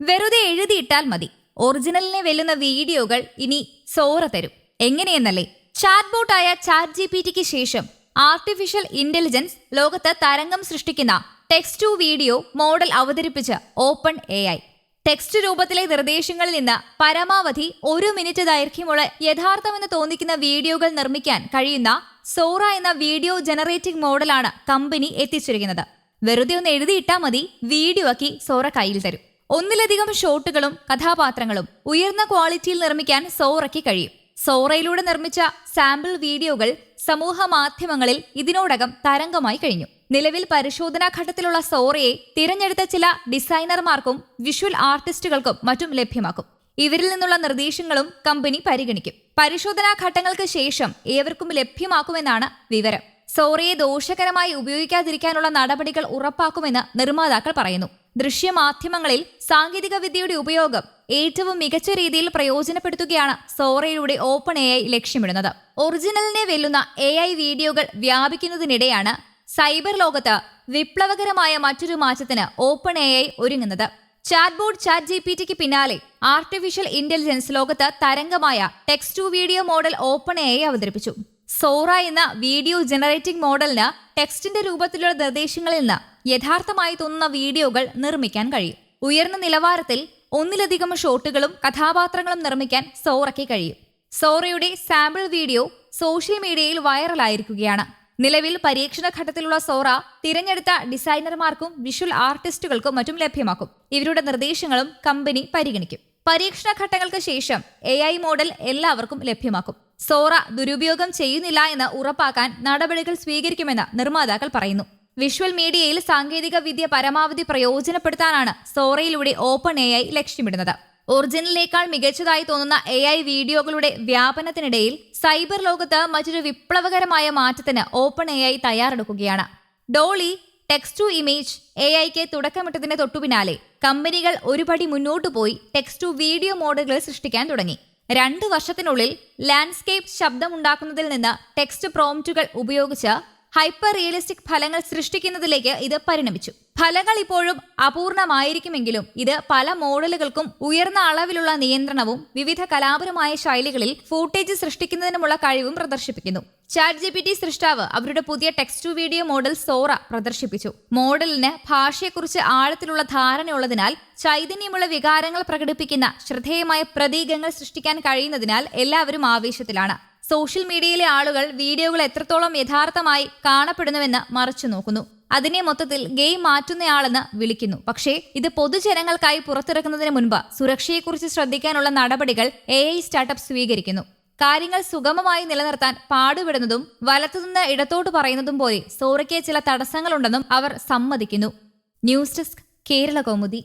വെറുതെ എഴുതിയിട്ടാൽ മതി. ഒറിജിനലിനെ വെല്ലുന്ന വീഡിയോകൾ ഇനി സോറ തരും. എങ്ങനെയെന്നല്ലേ? ചാറ്റ്ബോട്ടായ ചാറ്റ് ജി പി ടിക്ക് ശേഷം ആർട്ടിഫിഷ്യൽ ഇന്റലിജൻസ് ലോകത്ത് തരംഗം സൃഷ്ടിക്കുന്ന ടെക്സ്റ്റ് ടു വീഡിയോ മോഡൽ അവതരിപ്പിച്ച് ഓപ്പൺ എ ഐ. ടെക്സ്റ്റ് രൂപത്തിലെ നിർദ്ദേശങ്ങളിൽ നിന്ന് പരമാവധി ഒരു മിനിറ്റ് ദൈർഘ്യമുള്ള യഥാർത്ഥമെന്ന് തോന്നിക്കുന്ന വീഡിയോകൾ നിർമ്മിക്കാൻ കഴിയുന്ന സോറ എന്ന വീഡിയോ ജനറേറ്റിംഗ് മോഡലാണ് കമ്പനി എത്തിച്ചിരിക്കുന്നത്. വെറുതെ ഒന്ന് എഴുതിയിട്ടാൽ മതി. വീഡിയോ ആക്കി സോറ കയ്യിൽ തരും. ഒന്നിലധികം ഷോട്ടുകളും കഥാപാത്രങ്ങളും ഉയർന്ന ക്വാളിറ്റിയിൽ നിർമ്മിക്കാൻ സോറയ്ക്ക് കഴിയും. സോറയിലൂടെ നിർമ്മിച്ച സാമ്പിൾ വീഡിയോകൾ സമൂഹ മാധ്യമങ്ങളിൽ ഇതിനോടകം തരംഗമായി കഴിഞ്ഞു. നിലവിൽ പരിശോധനാ ഘട്ടത്തിലുള്ള സോറയെ തിരഞ്ഞെടുത്ത ചില ഡിസൈനർമാർക്കും വിഷ്വൽ ആർട്ടിസ്റ്റുകൾക്കും മറ്റും ലഭ്യമാക്കും. ഇവരിൽ നിന്നുള്ള നിർദ്ദേശങ്ങളും കമ്പനി പരിഗണിക്കും. പരിശോധനാ ഘട്ടങ്ങൾക്ക് ശേഷം ഏവർക്കും ലഭ്യമാക്കുമെന്നാണ് വിവരം. സോറയെ ദോഷകരമായി ഉപയോഗിക്കാതിരിക്കാനുള്ള നടപടികൾ ഉറപ്പാക്കുമെന്ന് നിർമ്മാതാക്കൾ പറയുന്നു. ദൃശ്യമാധ്യമങ്ങളിൽ സാങ്കേതിക വിദ്യയുടെ ഉപയോഗം ഏറ്റവും മികച്ച രീതിയിൽ പ്രയോജനപ്പെടുത്തുകയാണ് സോറയിലൂടെ ഓപ്പൺ എ ഐ ലക്ഷ്യമിടുന്നത്. ഒറിജിനലിനെ വെല്ലുന്ന എ ഐ വീഡിയോകൾ വ്യാപിക്കുന്നതിനിടെയാണ് സൈബർ ലോകത്ത് വിപ്ലവകരമായ മറ്റൊരു മാറ്റത്തിന് ഓപ്പൺ എ ഐ ഒരുങ്ങുന്നത്. ചാറ്റ്ബോർഡ് ചാറ്റ് ജി പി ടിക്ക് പിന്നാലെ ആർട്ടിഫിഷ്യൽ ഇന്റലിജൻസ് ലോകത്ത് തരംഗമായ text to video model open A അവതരിപ്പിച്ചു. സോറ എന്ന വീഡിയോ ജനറേറ്റിംഗ് മോഡലിന് ടെക്സ്റ്റിന്റെ രൂപത്തിലുള്ള നിർദ്ദേശങ്ങളിൽ നിന്ന് യഥാർത്ഥമായി തോന്നുന്ന വീഡിയോകൾ നിർമ്മിക്കാൻ കഴിയും. ഉയർന്ന നിലവാരത്തിൽ ഒന്നിലധികം ഷോട്ടുകളും കഥാപാത്രങ്ങളും നിർമ്മിക്കാൻ സോറയ്ക്ക് കഴിയും. സോറയുടെ സാമ്പിൾ വീഡിയോ സോഷ്യൽ മീഡിയയിൽ വൈറലായിരിക്കുകയാണ്. നിലവിൽ പരീക്ഷണ ഘട്ടത്തിലുള്ള സോറ തിരഞ്ഞെടുത്ത ഡിസൈനർമാർക്കും വിഷ്വൽ ആർട്ടിസ്റ്റുകൾക്കും മറ്റും ലഭ്യമാക്കും. ഇവരുടെ നിർദ്ദേശങ്ങളും കമ്പനി പരിഗണിക്കും. പരീക്ഷണ ഘട്ടങ്ങൾക്ക് ശേഷം എ ഐ മോഡൽ എല്ലാവർക്കും ലഭ്യമാക്കും. സോറ ദുരുപയോഗം ചെയ്യുന്നില്ല എന്ന് ഉറപ്പാക്കാൻ നടപടികൾ സ്വീകരിക്കുമെന്ന് നിർമ്മാതാക്കൾ പറയുന്നു. വിഷ്വൽ മീഡിയയിൽ സാങ്കേതിക വിദ്യ പരമാവധി പ്രയോജനപ്പെടുത്താനാണ് സോറയിലൂടെ ഓപ്പൺ എ ഐ ലക്ഷ്യമിടുന്നത്. ഒറിജിനലിനേക്കാൾ മികച്ചതായി തോന്നുന്ന എ ഐ വീഡിയോകളുടെ വ്യാപനത്തിനിടയിൽ സൈബർ ലോകത്ത് മറ്റൊരു വിപ്ലവകരമായ മാറ്റത്തിന് open A I തയ്യാറെടുക്കുകയാണ്. DALL E text to image A ഐക്ക് തുടക്കമിട്ടതിന് തൊട്ടുപിന്നാലെ കമ്പനികൾ ഒരുപടി മുന്നോട്ട് പോയി ടെക്സ്റ്റ് ടു വീഡിയോ മോഡലുകൾ സൃഷ്ടിക്കാൻ തുടങ്ങി. രണ്ട് വർഷത്തിനുള്ളിൽ ലാൻഡ്സ്കേപ്പ് ശബ്ദമുണ്ടാക്കുന്നതിൽ നിന്ന് ടെക്സ്റ്റ് പ്രോംപ്റ്റുകൾ ഉപയോഗിച്ച് ഹൈപ്പർ റിയലിസ്റ്റിക് ഫലങ്ങൾ സൃഷ്ടിക്കുന്നതിലേക്ക് ഇത് പരിണമിച്ചു. ഫലങ്ങൾ ഇപ്പോഴും അപൂർണമായിരിക്കുമെങ്കിലും ഇത് പല മോഡലുകൾക്കും ഉയർന്ന അളവിലുള്ള നിയന്ത്രണവും വിവിധ കലാപരമായ ശൈലികളിൽ ഫൂട്ടേജ് സൃഷ്ടിക്കുന്നതിനുമുള്ള കഴിവും പ്രദർശിപ്പിക്കുന്നു. ചാറ്റ് ജി പി ടി സൃഷ്ടാവ് അവരുടെ പുതിയ text to video model Sora പ്രദർശിപ്പിച്ചു. മോഡലിന് ഭാഷയെക്കുറിച്ച് ആഴത്തിലുള്ള ധാരണയുള്ളതിനാൽ ചൈതന്യമുള്ള വികാരങ്ങൾ പ്രകടിപ്പിക്കുന്ന ശ്രദ്ധേയമായ പ്രതീകങ്ങൾ സൃഷ്ടിക്കാൻ കഴിയുന്നതിനാൽ എല്ലാവരും ആവേശത്തിലാണ്. സോഷ്യൽ മീഡിയയിലെ ആളുകൾ വീഡിയോകൾ എത്രത്തോളം യഥാർത്ഥമായി കാണപ്പെടുന്നുവെന്ന് മറച്ചു നോക്കുന്നു. അതിനെ മൊത്തത്തിൽ ഗെയിം മാറ്റുന്നയാളെന്ന് വിളിക്കുന്നു. പക്ഷേ ഇത് പൊതുജനങ്ങൾക്കായി പുറത്തിറക്കുന്നതിന് മുൻപ് സുരക്ഷയെക്കുറിച്ച് ശ്രദ്ധിക്കാനുള്ള നടപടികൾ എ ഐ സ്റ്റാർട്ടപ്പ് സ്വീകരിക്കുന്നു. കാര്യങ്ങൾ സുഗമമായി നിലനിർത്താൻ പാടുപെടുന്നതും വലത്തുനിന്ന് ഇടത്തോട്ട് പറയുന്നതും പോലെ സോറയ്ക്ക് ചില തടസ്സങ്ങളുണ്ടെന്നും അവർ സമ്മതിക്കുന്നു. News desk Kerala Kaumudi